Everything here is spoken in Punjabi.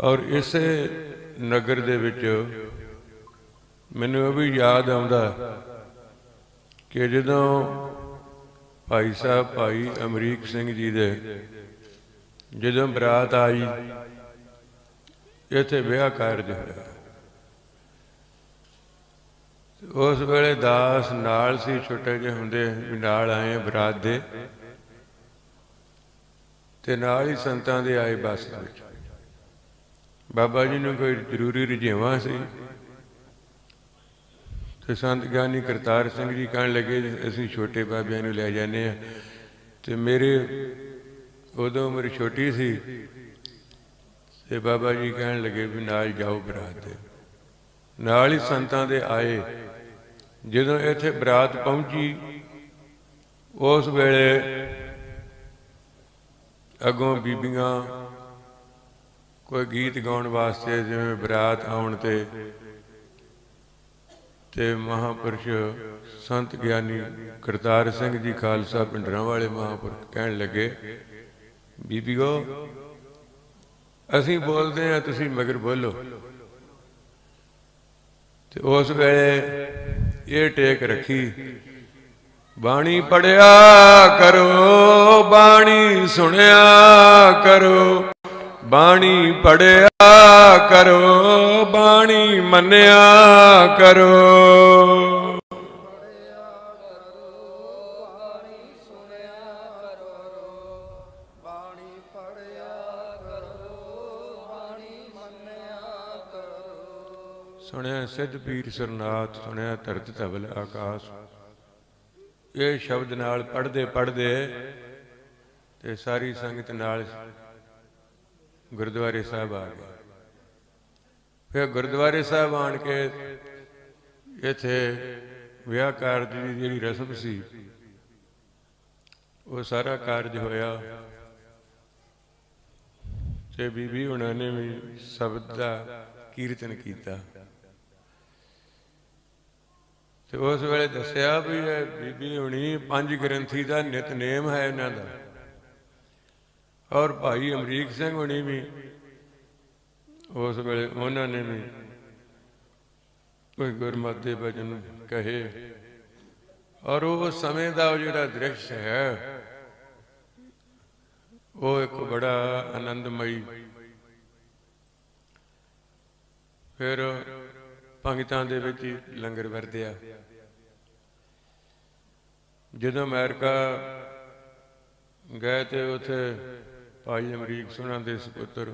ਔਰ ਇਸੇ ਨਗਰ ਦੇ ਵਿੱਚ ਮੈਨੂੰ ਇਹ ਵੀ ਯਾਦ ਆਉਂਦਾ ਕਿ ਜਦੋਂ ਭਾਈ ਸਾਹਿਬ, ਭਾਈ ਅਮਰੀਕ ਸਿੰਘ ਜੀ ਦੇ ਜਦੋਂ ਬਰਾਤ ਆਈ, ਇੱਥੇ ਵਿਆਹ ਕਾਰਜ ਹੋਇਆ। ਉਸ ਵੇਲੇ ਦਾਸ ਨਾਲ ਸੀ, ਛੋਟੇ ਜਿਹੇ ਹੁੰਦੇ ਵੀ ਨਾਲ ਆਏ ਬਰਾਤ ਦੇ। ਤੇ ਨਾਲ ਹੀ ਸੰਤਾਂ ਦੇ ਆਏ ਬੱਸ ਵਿੱਚ। ਬਾਬਾ ਜੀ ਨੂੰ ਕੋਈ ਜ਼ਰੂਰੀ ਰੁਝੇਵਾਂ ਸੀ? ਤੇ ਸੰਤ ਗਿਆਨੀ ਕਰਤਾਰ ਸਿੰਘ ਜੀ ਕਹਿਣ ਲੱਗੇ, ਅਸੀਂ ਛੋਟੇ ਬਾਬਿਆਂ ਨੂੰ ਲੈ ਜਾਂਦੇ ਆ ਤੇ ਮੇਰੇ ਉਦੋਂ ਉਮਰ ਛੋਟੀ ਸੀ, ਤੇ ਬਾਬਾ ਜੀ ਕਹਿਣ ਲੱਗੇ ਵੀ ਨਾਲ ਜਾਓ ਬਰਾਤ ਦੇ ਨਾਲ ਹੀ ਸੰਤਾਂ ਦੇ ਆਏ। ਜਦੋਂ ਇੱਥੇ ਬਰਾਤ ਪਹੁੰਚੀ, ਉਸ ਵੇਲੇ ਅਗੋਂ ਬੀਬੀਆਂ ਕੋਈ ਗੀਤ ਗਾਉਣ ਵਾਸਤੇ ਜਿਵੇਂ ਬਰਾਤ ਆਉਣ ਤੇ ਤੇ ਮਹਾਪੁਰਸ਼ ਸੰਤ ਗਿਆਨੀ ਕਰਤਾਰ ਸਿੰਘ ਜੀ ਖਾਲਸਾ ਪਿੰਡਰਾਂ ਵਾਲੇ ਮਹਾਪੁਰਖ ਕਹਿਣ ਲੱਗੇ ਬੀਬੀਓ ਅਸੀਂ ਬੋਲਦੇ ਆ ਤੁਸੀਂ ਮਗਰ ਬੋਲੋ। ਤੇ ਉਸ ਵੇਲੇ ਇਹ ਟੇਕ ਰੱਖੀ, ਬਾਣੀ ਪੜਿਆ ਕਰੋ, ਬਾਣੀ ਸੁਣਿਆ ਕਰੋ। ਬਾਣੀ ਪੜਿਆ ਕਰੋ, ਬਾਣੀ ਮੰਨਿਆ ਕਰੋ। ਸੁਣਿਆ ਸੁਣਿਆ ਸਿੱਧ ਪੀਰ ਸਰਨਾਥ, ਸੁਣਿਆ ਧਰਤ ਧਵਲ ਆਕਾਸ਼। ਇਹ ਸ਼ਬਦ ਨਾਲ ਪੜਦੇ ਪੜਦੇ ਤੇ ਸਾਰੀ ਸੰਗਤ ਨਾਲ ਗੁਰਦੁਆਰੇ ਸਾਹਿਬ ਆ ਗਏ। ਫਿਰ ਗੁਰਦੁਆਰੇ ਸਾਹਿਬ ਆਣ ਕੇ ਇੱਥੇ ਵਿਆਹ ਕਾਰਜ ਦੀ ਜਿਹੜੀ ਰਸਮ ਸੀ, ਉਹ ਸਾਰਾ ਕਾਰਜ ਹੋਇਆ। ਤੇ ਬੀਬੀ ਉਹਨਾਂ ਨੇ ਵੀ ਸ਼ਬਦ ਦਾ ਕੀਰਤਨ ਕੀਤਾ। ਤੇ ਉਸ ਵੇਲੇ ਦੱਸਿਆ ਵੀ ਇਹ ਬੀਬੀ ਹੁਣੀ ਪੰਜ ਗ੍ਰੰਥੀ ਦਾ ਨਿਤਨੇਮ ਹੈ ਇਹਨਾਂ ਦਾ। ਔਰ ਭਾਈ ਅਮਰੀਕ ਸਿੰਘ ਹੁਣੀ ਵੀ, ਉਸ ਵੇਲੇ ਉਹਨਾਂ ਨੇ ਵੀ ਕੋਈ ਗੁਰਮਤਿ ਦੇ ਵਚਨ ਕਹੇ। ਔਰ ਉਹ ਸਮੇਂ ਦਾ ਉਹ ਜਿਹੜਾ ਦ੍ਰਿਸ਼ ਹੈ, ਉਹ ਇੱਕ ਬੜਾ ਆਨੰਦਮਈ। ਫਿਰ ਪੰਗਤਾਂ ਦੇ ਵਿੱਚ ਹੀ ਲੰਗਰ ਵਰਦਿਆ ਜਦੋਂ ਅਮਰੀਕਾ ਗਏ ਤੇ ਉਥੇ ਭਾਈ ਅਮਰੀਕ ਸੁਣਾ ਦੇ ਸੁਪੁੱਤਰ।